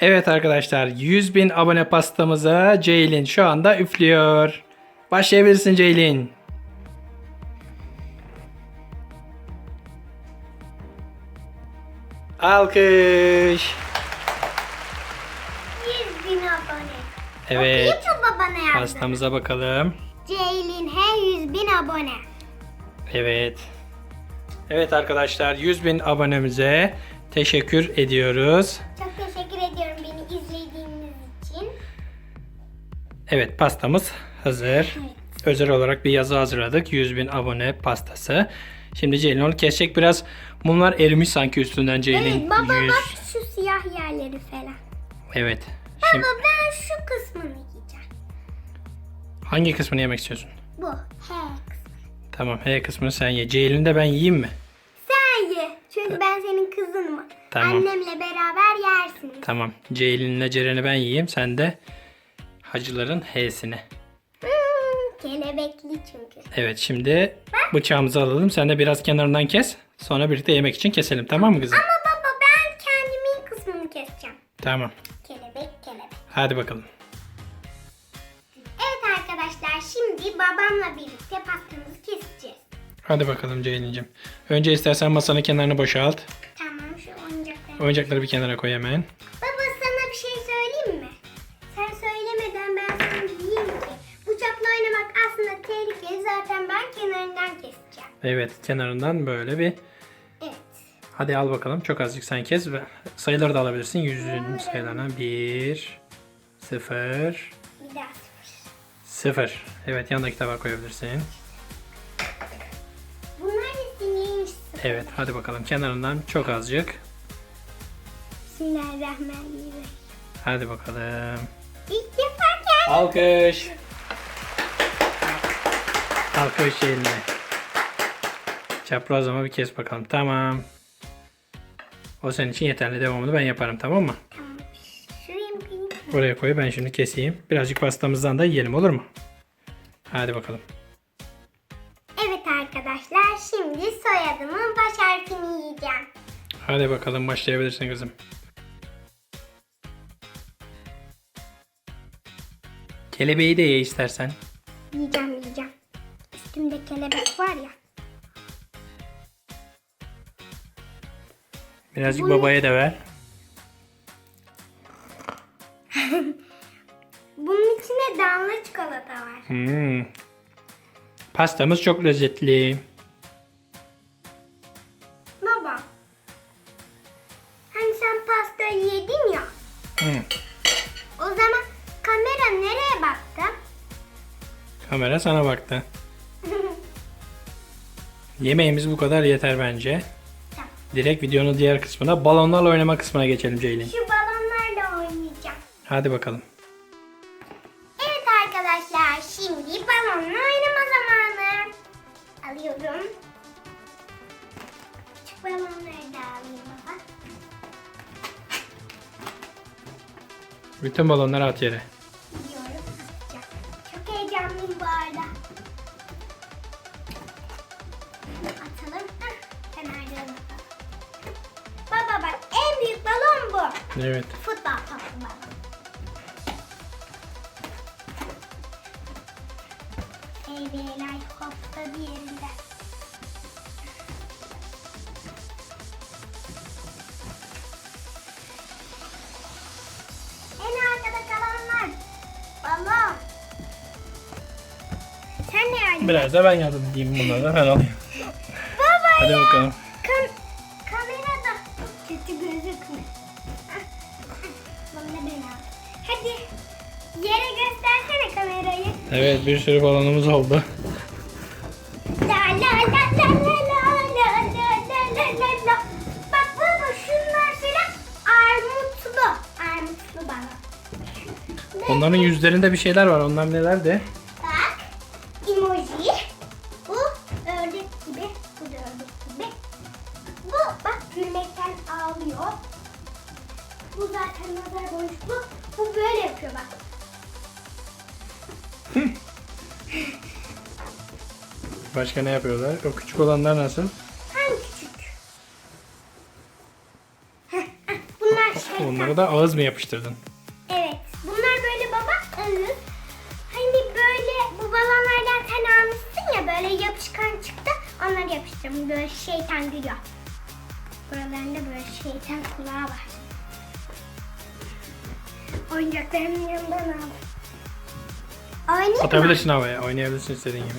Evet arkadaşlar 100 bin abone pastamıza Ceylin şu anda üflüyor. Başlayabilirsin Ceylin. Alkış. 100 bin abone. Evet. YouTube bana yazdı. Pastamıza bakalım. Ceylin he 100 bin abone. Evet. Evet arkadaşlar 100 bin abonemize teşekkür ediyoruz. Evet pastamız hazır. Özel olarak bir yazı hazırladık. 100 bin abone pastası. Şimdi Ceylin onu kesecek biraz. Mumlar erimiş sanki üstünden Ceylin. Evet baba 100. bak şu siyah yerleri falan. Evet. Şimdi Baba ben şu kısmını yiyeceğim. hangi kısmını yemek istiyorsun? Bu. He kısmı. Tamam H kısmını sen ye. Ceylin de ben yiyeyim mi? Sen ye. Çünkü ben senin kızınım. Tamam. Annemle beraber yersiniz. Tamam. Ceylin'le Ceren'i ben yiyeyim. Sen de hacıların H'sini. Hmm, kelebekli çünkü. Evet şimdi bıçağımızı alalım. Sen de biraz kenarından kes. Sonra birlikte yemek için keselim. Tamam mı kızım? Ama baba ben kendimin kısmını keseceğim. Tamam. Kelebek kelebek. Hadi bakalım. Evet arkadaşlar şimdi babamla birlikte pastamızı keseceğiz. Hadi bakalım Ceylin'cim. Önce istersen masanın kenarını boşalt. Tamam şu oyuncakları. Oyuncakları bir kenara koy hemen. Zaten ben kenarından keseceğim. Evet kenarından böyle bir. Evet. Hadi al bakalım. Çok azıcık sen kes. ve Sayıları da alabilirsin. Yüzün sayılarına. 1, 0, Bir daha sıfır. 0. Evet yanındaki tabağa koyabilirsin. Bunlar isimliymiş sıfır. Evet hadi bakalım kenarından çok azıcık. Bismillahirrahmanirrahim. Hadi bakalım. İlk defa kendim. Alkış. Alkış eline. Çaprazlama bir kes bakalım. Tamam. O senin için yeterli. Devamını ben yaparım tamam mı? Tamam. Oraya koy ben şunu keseyim. Birazcık pastamızdan da yiyelim olur mu? Hadi bakalım. Evet arkadaşlar şimdi soyadımın baş harfini yiyeceğim. Hadi bakalım başlayabilirsin kızım. Kelebeği de ye istersen. Yiyeceğim kelebek var ya. Birazcık Bunu- babaya da ver. Bunun içinde damla çikolata var. Hmm. Pastamız çok lezzetli. Baba. Hani sen pastayı yedin ya. Hmm. O zaman kamera nereye baktı? Kamera sana baktı. Yemeğimiz bu kadar yeter bence. Tamam. Direkt videonun diğer kısmına balonlarla oynama kısmına geçelim Ceylin. Şu balonlarla oynayacağım. Hadi bakalım. Evet arkadaşlar şimdi balonla oynama zamanı. Alıyorum. Küçük balonları da alayım baba. Bütün balonları at yere. Bu. Evet. Futbol topu balon. Eybeyler hopta bir yerinde. En arkada kalanlar. Balon. Sen ne yardım Biraz da ben yardım edeyim bunlara. Ben alayım. Hadi bakalım. Evet bir sürü balonumuz oldu. La la la la la la la la la la la la. Bak baba şunlar armutlu. Armutlu balon. Onların yüzlerinde bir şeyler var. Onlar neler de? Bak emoji. Bu ördek gibi. Bu da ördek gibi. Bu bak gülmekten ağlıyor. Bu zaten nazar boncuklu. Bu böyle yapıyor bak. Başka ne yapıyorlar? O küçük olanlar nasıl? Hangi küçük? Bunlar şey Onlara da ağız mı yapıştırdın? Evet. Bunlar böyle baba ağız. Hani böyle bu balonlardan sen almışsın ya böyle yapışkan çıktı. Onları yapıştırdım. Böyle şeytan gülüyor. Buralarında böyle şeytan kulağı var. Oyuncaklarımın yanından aldım. Oynayayım mı? Atabilirsin havaya. Oynayabilirsin istediğin gibi.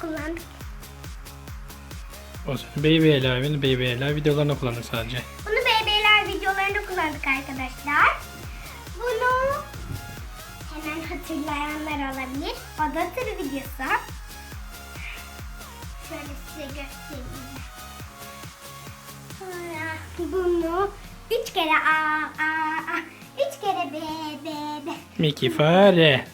kullandık? O zaman Baby Ela'nın Baby Ela videolarını kullanır sadece. Bunu BB'ler videolarında kullandık arkadaşlar. Bunu hemen hatırlayanlar olabilir. O da tır videosu. Şöyle size göstereyim. Sonra bunu üç kere A, A, A, üç kere B, B, B. Mickey fare.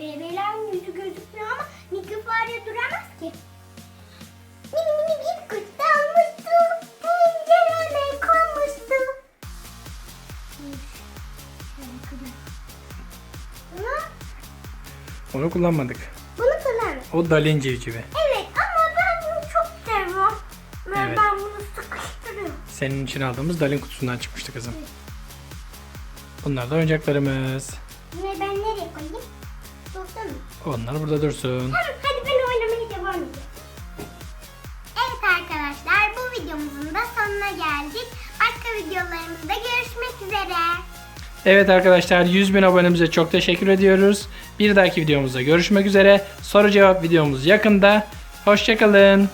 Bebeğlerin yüzü gözükmüyor ama Nicky fare duramaz ki. Mini mini bir kuş dalmıştı. Pencereme konmuştu. Bunu, Onu kullanmadık. bunu kullandık. O Dalin civcivi. Evet ama ben bunu çok seviyorum. Ben, Evet. ben bunu sıkıştırıyorum. Senin için aldığımız Dalin kutusundan çıkmıştı kızım. Bunlar da oyuncaklarımız. Bunu ben nereye koyayım? Dursun mu? Onlar burada dursun. Tamam hadi ben oynamaya devam edeyim. Evet arkadaşlar bu videomuzun da sonuna geldik. Başka videolarımızda görüşmek üzere. Evet arkadaşlar 100 bin abonemize çok teşekkür ediyoruz. Bir dahaki videomuzda görüşmek üzere. Soru cevap videomuz yakında. Hoşçakalın.